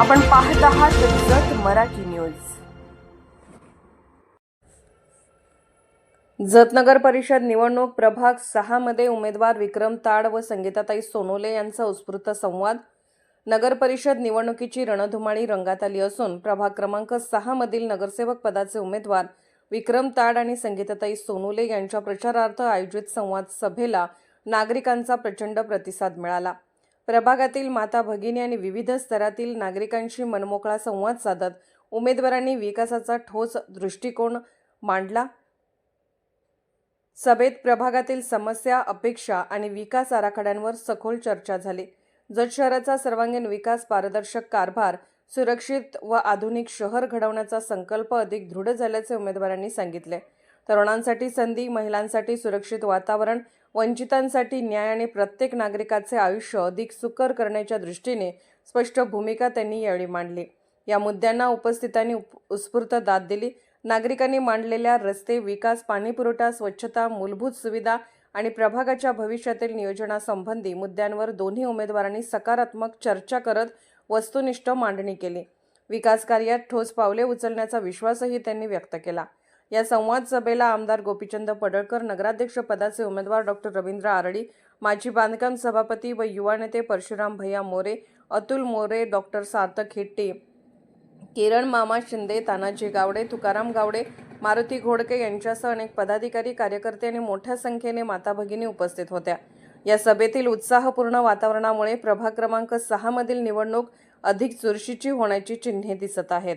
आपण पाहत आहात जत मराठी न्यूज. जतनगर परिषद निवडणूक प्रभाग सहामध्ये उमेदवार विक्रम ताड व संगीताताई सोनोले यांचा उत्स्फूर्त संवाद. नगर परिषद निवडणुकीची रणधुमाळी रंगात आली असून प्रभाग क्रमांक सहामधील नगरसेवक पदाचे उमेदवार विक्रम ताड आणि संगीताताई सोनोले यांच्या प्रचारार्थ आयोजित संवाद सभेला नागरिकांचा प्रचंड प्रतिसाद मिळाला. प्रभागातील माता भगिनी आणि विविध स्तरातील नागरिकांशी मनमोकळा संवाद साधत उमेदवारांनी विकासाचा ठोस दृष्टिकोन मांडला. सभेत प्रभागातील समस्या अपेक्षा आणि विकास आराखड्यांवर सखोल चर्चा झाली. जत शहराचा सर्वांगीण विकास पारदर्शक कारभार सुरक्षित व आधुनिक शहर घडवण्याचा संकल्प अधिक दृढ झाल्याचे उमेदवारांनी सांगितले. तरुणांसाठी संधी महिलांसाठी सुरक्षित वातावरण वंचितांसाठी न्याय आणि प्रत्येक नागरिकाचे आयुष्य अधिक सुकर करण्याच्या दृष्टीने स्पष्ट भूमिका त्यांनी यावेळी मांडली. या मुद्द्यांना उपस्थितांनी उप- उत्स्फूर्त दाद दिली. नागरिकांनी मांडलेल्या रस्ते विकास पाणीपुरवठा स्वच्छता मूलभूत सुविधा आणि प्रभागाच्या भविष्यातील नियोजनासंबंधी मुद्द्यांवर दोन्ही उमेदवारांनी सकारात्मक चर्चा करत वस्तुनिष्ठ मांडणी केली. विकास कार्यात ठोस पावले उचलण्याचा विश्वासही त्यांनी व्यक्त केला. या संवाद सभेला आमदार गोपीचंद पडळकर नगराध्यक्षपदाचे उमेदवार डॉक्टर रवींद्र आरडी माजी बांधकाम सभापती व युवा नेते परशुराम भैया मोरे अतुल मोरे डॉक्टर सार्थक हिट्टी किरण मामा शिंदे तानाजी गावडे तुकाराम गावडे मारुती घोडके यांच्यासह अनेक पदाधिकारी कार्यकर्ते आणि मोठ्या संख्येने माता भगिनी उपस्थित होत्या. या सभेतील उत्साहपूर्ण वातावरणामुळे प्रभाग क्रमांक सहामधील निवडणूक अधिक चुरशीची होण्याची चिन्हे दिसत आहेत.